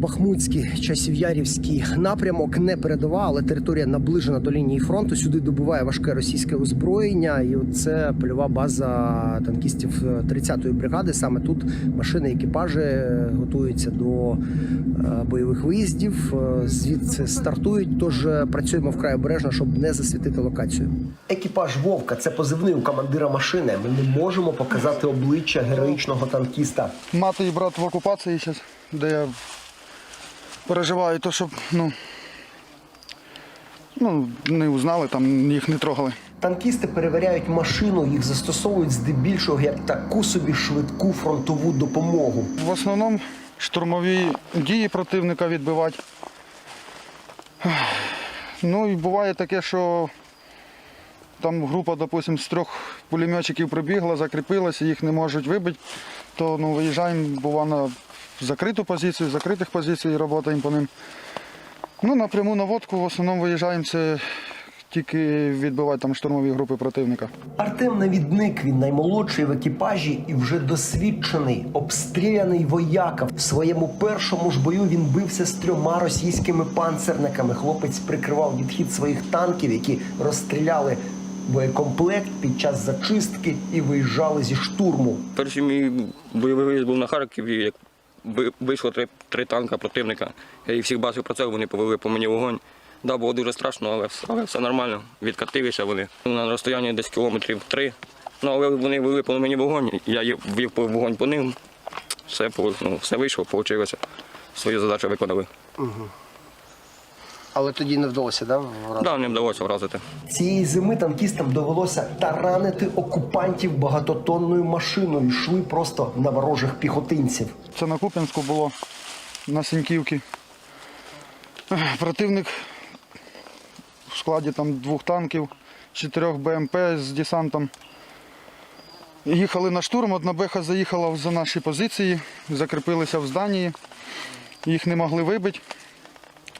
Бахмутський, Часів'ярівський напрямок не передова, але територія наближена до лінії фронту. Сюди добуває важке російське озброєння, і це польова база танкістів 30-ї бригади. Саме тут машини, екіпажі готуються до е, бойових виїздів. Е, Звідси стартують. Тож е, працюємо вкрай обережно, щоб не засвітити локацію. Екіпаж Вовка це позивний у командира машини. Ми не можемо показати обличчя героїчного танкіста. Мати і брат в окупації зараз, де я переживаю, то щоб ну, ну, не узнали, там їх не трогали. Танкісти перевіряють машину, їх застосовують здебільшого як таку собі швидку фронтову допомогу. В основному штурмові дії противника відбивати. Ну і буває таке, що там група, допустим, з трьох пулеметчиків прибігла, закріпилася, їх не можуть вибити, то ну, виїжджаємо, бува, на закриту позицію, закритих позицій працюємо по ним. Ну, напряму наводку в основному виїжджаємо це тільки відбивати там штурмові групи противника. Артем навідник, він наймолодший в екіпажі і вже досвідчений, обстріляний вояка. В своєму першому ж бою він бився з трьома російськими панцерниками. Хлопець прикривав відхід своїх танків, які розстріляли боєкомплект під час зачистки і виїжджали зі штурму. Перший мій бойовий виїзд був на Харкові, як вийшло три, три танка противника. Я їх всіх бачив про це, вони повели по мені вогонь. Да, було дуже страшно, але, все- але все нормально. Відкатилися вони. На розстоянні десь кілометрів три. Ну, але вони вели по мені вогонь, я вів вогонь по ним. Все, ну, все вийшло, вийшло. Свою задачу виконали. Але тоді не вдалося, да? Да, не вдалося вразити. Цієї зими танкістам довелося таранити окупантів багатотонною машиною. Йшли просто на ворожих піхотинців. Це на Куп'янську було, на Сіньківці. Противник в складі там двох танків, чотирьох БМП з десантом. Їхали на штурм, одна беха заїхала за наші позиції, закріпилися в зданні, їх не могли вибити.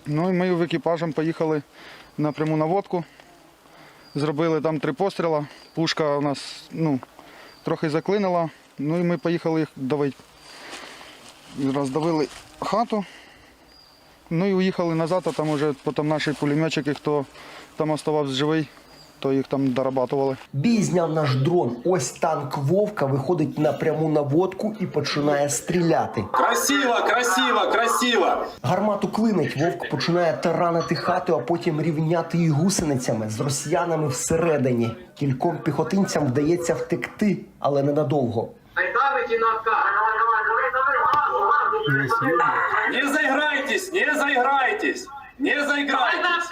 Ну і ми в екіпажем поїхали на пряму наводку. Зробили там три постріла. Пушка у нас ну, трохи заклинила. Ну і ми поїхали їх давити. Роздавили хату. Ну і уїхали назад, а там вже потім наші пулеметчики, хто там оставався живий, то їх там дорабатували. Бій зняв наш дрон. Ось танк Вовка виходить на пряму наводку і починає стріляти. Красиво, красиво, красиво. Гармату клинить, вовк починає таранити хату, а потім рівняти її гусеницями з росіянами всередині. Кільком піхотинцям вдається втекти, але ненадовго. Не заиграйтесь, не заиграйтесь, не заиграйтесь.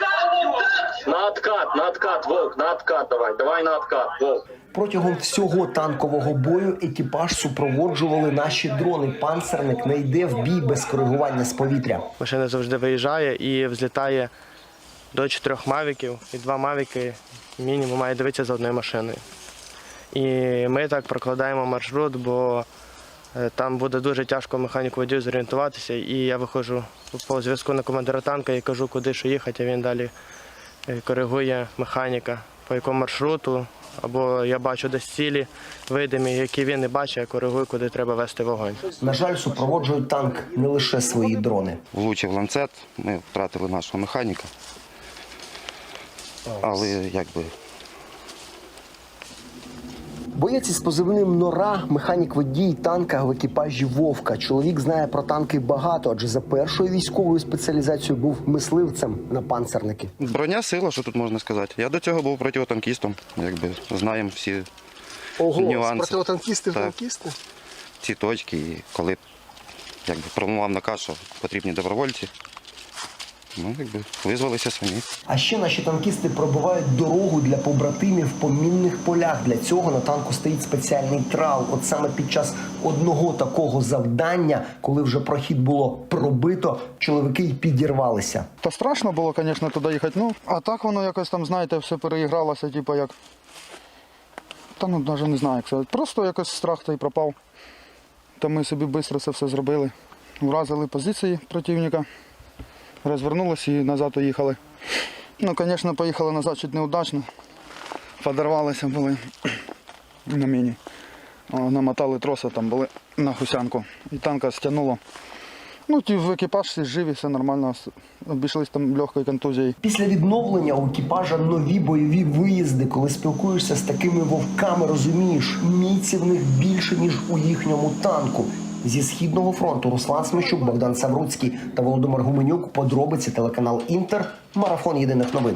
На откат, на откат, Волк, на откат давай, давай на откат, Волк. Протягом всього танкового бою екіпаж супроводжували наші дрони. Панцерник не йде в бій без коригування з повітря. Машина завжди виїжджає і взлітає до чотирьох мавіків, і два мавіки мінімум має дивитися за одною машиною. І ми так прокладаємо маршрут, бо е, там буде дуже тяжко механіку водію зорієнтуватися. І я виходжу по зв'язку на командира танка і кажу, куди що їхати, а він далі коригує механіка, по якому маршруту. Або я бачу десь цілі видимі, які він не бачить, я коригую, куди треба вести вогонь. На жаль, супроводжують танк не лише свої дрони. влучив ланцет, ми втратили нашого механіка. Але якби Боєць із позивним Нора, механік водій танка в екіпажі Вовка. Чоловік знає про танки багато, адже за першою військовою спеціалізацією був мисливцем на панцерники. броня сила, що тут можна сказати. Я до цього був протитанкістом, якби знаємо всі Ого, Нюанси. з протитанкісти в Так. танкісти. ці точки. І коли якби промував наказ, що потрібні добровольці, ну якби визвалися самі. А ще наші танкісти пробивають дорогу для побратимів по мінних полях. Для цього на танку стоїть спеціальний трал. От саме під час одного такого завдання, коли вже прохід було пробито, чоловіки й підірвалися. Та страшно було, звісно, туди їхати. Ну, а так воно якось там, знаєте, все переігралося, типу як. Та ну навіть не знаю, як сказати. Просто якось страх та й пропав. Та ми собі швидко це все зробили. Вразили позиції противника, розвернулися і назад уїхали. Ну, звісно, поїхали назад чуть неудачно. Подорвалися були на міні. Намотали троси, там були на гусянку. І танка стягнуло. Ну, ті в екіпаж всі живі, все нормально. Обійшлись там легкою контузією. Після відновлення у екіпажа нові бойові виїзди. Коли спілкуєшся з такими вовками, розумієш, міці в них більше ніж у їхньому танку. Зі східного фронту Руслан Смещук, Богдан Савруцький та Володимир Гуменюк. Подробиці телеканал Інтер. Марафон єдиних новин.